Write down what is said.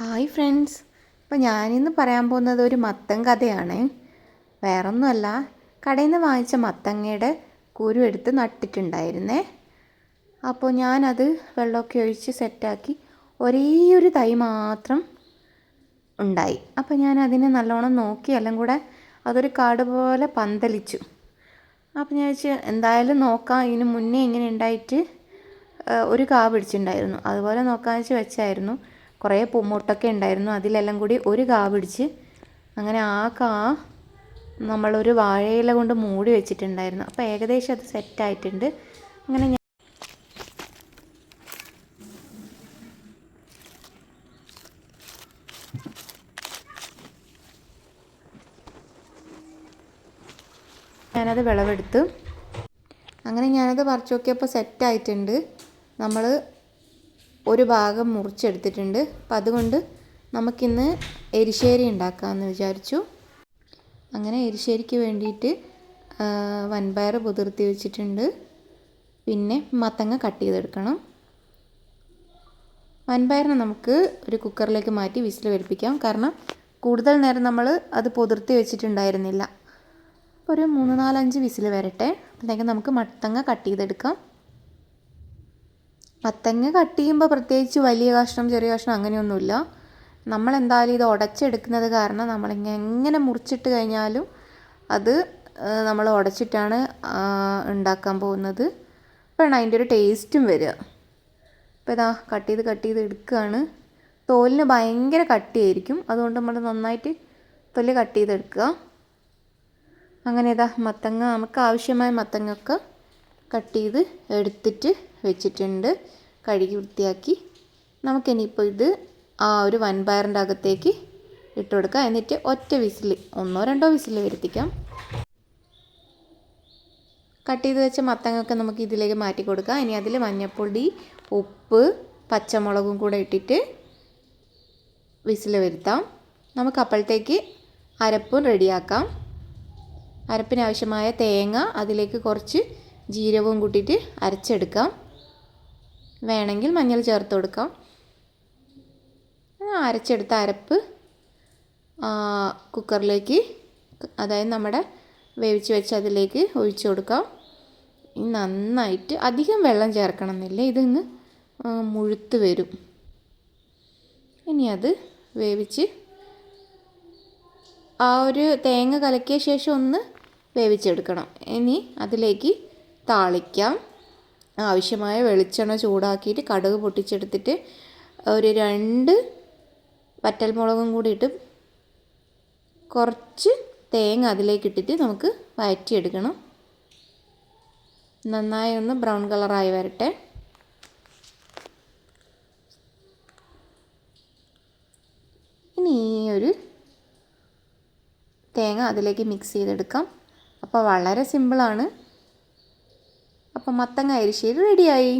Hi friends. അപ്പോൾ ഞാനിന്ന് പറയാൻ പോകുന്നത് ഒരു മത്തൻ കഥയാണ്. വേറൊന്നുമല്ല കടയിൽ നിന്ന് വാങ്ങിച്ച മത്തങ്ങയുടെ കുരു എടുത്ത് നട്ടിട്ടുണ്ടായിരുന്നേ. അപ്പോൾ ഞാനത് വെള്ളമൊക്കെ ഒഴിച്ച് സെറ്റാക്കി ഒരേ ഒരു തൈ മാത്രം ഉണ്ടായി. അപ്പോൾ ഞാൻ അതിനെ നല്ലോണം നോക്കി എല്ലാം കൂടെ അതൊരു കാട് പോലെ പന്തലിച്ചു. അപ്പോൾ ഞാൻ വെച്ച് എന്തായാലും നോക്കാം. ഇതിന് മുന്നേ ഇങ്ങനെ ഉണ്ടായിട്ട് ഒരു കാ പിടിച്ചിട്ടുണ്ടായിരുന്നു. അതുപോലെ നോക്കാമെന്ന് വെച്ച് വെച്ചായിരുന്നു. കുറേ പൂമൊട്ടൊക്കെ ഉണ്ടായിരുന്നു. അതിലെല്ലാം കൂടി ഒരു കാ പിടിച്ച് അങ്ങനെ ആ കാ നമ്മളൊരു വാഴയില കൊണ്ട് മൂടി വെച്ചിട്ടുണ്ടായിരുന്നു. അപ്പോൾ ഏകദേശം അത് സെറ്റായിട്ടുണ്ട് അങ്ങനെ ഞാൻ ഞാനത് വിളവെടുത്ത്. അങ്ങനെ ഞാനത് പറിച്ചു നോക്കിയപ്പോൾ സെറ്റായിട്ടുണ്ട് നമ്മൾ ഒരു ഭാഗം മുറിച്ചെടുത്തിട്ടുണ്ട്. അപ്പം അതുകൊണ്ട് നമുക്കിന്ന് എരിശ്ശേരി ഉണ്ടാക്കാമെന്ന് വിചാരിച്ചു. അങ്ങനെ എരിശ്ശേരിക്ക് വേണ്ടിയിട്ട് വൻപയർ പുതിർത്തി വെച്ചിട്ടുണ്ട്. പിന്നെ മത്തങ്ങ കട്ട് ചെയ്തെടുക്കണം. വൻപയറിനെ നമുക്ക് ഒരു കുക്കറിലേക്ക് മാറ്റി വിസിൽ വലിപ്പിക്കാം. കാരണം കൂടുതൽ നേരം നമ്മൾ അത് പുതിർത്തി വെച്ചിട്ടുണ്ടായിരുന്നില്ല. ഒരു മൂന്ന് നാലഞ്ച് വിസിൽ വരട്ടെ. അപ്പോഴത്തേക്കും നമുക്ക് മത്തങ്ങ കട്ട് ചെയ്തെടുക്കാം. മത്തങ്ങ കട്ട് ചെയ്യുമ്പോൾ പ്രത്യേകിച്ച് വലിയ കഷ്ണം ചെറിയ കഷ്ണം അങ്ങനെയൊന്നുമില്ല. നമ്മളെന്തായാലും ഇത് ഉടച്ചെടുക്കുന്നത് കാരണം നമ്മളിങ്ങനെ എങ്ങനെ മുറിച്ചിട്ട് കഴിഞ്ഞാലും അത് നമ്മൾ ഉടച്ചിട്ടാണ് ഉണ്ടാക്കാൻ പോകുന്നത്. അപ്പോഴാണ് അതിന്റെ ഒരു ടേസ്റ്റും വരിക. അപ്പോൾ ഇതാ കട്ട് ചെയ്ത് കട്ട് ചെയ്ത് എടുക്കുകയാണ്. തോലിന് ഭയങ്കര കട്ടിയായിരിക്കും. അതുകൊണ്ട് നമ്മൾ നന്നായിട്ട് തൊലി കട്ട് ചെയ്തെടുക്കുക. അങ്ങനെ ഇതാ മത്തങ്ങ നമുക്ക് ആവശ്യമായ മത്തങ്ങയൊക്കെ കട്ട് ചെയ്ത് എടുത്തിട്ട് വെച്ചിട്ടുണ്ട്. കഴുകി വൃത്തിയാക്കി. നമുക്കിനിയിപ്പോൾ ഇത് ആ ഒരു വൻപയറിന്റെ അകത്തേക്ക് ഇട്ട് കൊടുക്കാം. എന്നിട്ട് ഒറ്റ വിസിൽ ഒന്നോ രണ്ടോ വിസിൽ വരുത്തിക്കാം. കട്ട് ചെയ്ത് വെച്ച മത്തങ്ങൊക്കെ നമുക്ക് ഇതിലേക്ക് മാറ്റി കൊടുക്കാം. ഇനി അതിൽ മഞ്ഞൾപ്പൊടി ഉപ്പ് പച്ചമുളകും കൂടെ ഇട്ടിട്ട് വിസിൽ വരുത്താം. നമുക്ക് അപ്പോഴത്തേക്ക് അരപ്പും റെഡിയാക്കാം. അരപ്പിനാവശ്യമായ തേങ്ങ അതിലേക്ക് കുറച്ച് ജീരകവും കൂട്ടിയിട്ട് അരച്ചെടുക്കാം. വേണമെങ്കിൽ മഞ്ഞൾ ചേർത്ത് കൊടുക്കാം. അരച്ചെടുത്ത അരപ്പ് കുക്കറിലേക്ക് അതായത് നമ്മുടെ വേവിച്ച് വെച്ച് അതിലേക്ക് ഒഴിച്ചു കൊടുക്കാം. നന്നായിട്ട് അധികം വെള്ളം ചേർക്കണം എന്നില്ല ഇതിങ്ങ് മുഴുത്ത് വരും. ഇനി അത് വേവിച്ച് ആ ഒരു തേങ്ങ കലക്കിയ ശേഷം ഒന്ന് വേവിച്ചെടുക്കണം. ഇനി അതിലേക്ക് താളിക്കാം. ആവശ്യമായ വെളിച്ചെണ്ണ ചൂടാക്കിയിട്ട് കടുക് പൊട്ടിച്ചെടുത്തിട്ട് ഒരു രണ്ട് വറ്റൽമുളകും കൂടി ഇട്ട് കുറച്ച് തേങ്ങ അതിലേക്ക് ഇട്ടിട്ട് നമുക്ക് വഴറ്റിയെടുക്കണം. നന്നായി ഒന്ന് ബ്രൗൺ കളറായി വരട്ടെ. ഇനി ഈ ഒരു തേങ്ങ അതിലേക്ക് മിക്സ് ചെയ്തെടുക്കാം. അപ്പോൾ വളരെ സിമ്പിളാണ്. അപ്പോൾ മത്തങ്ങ അരിശ്ശേരി റെഡിയായി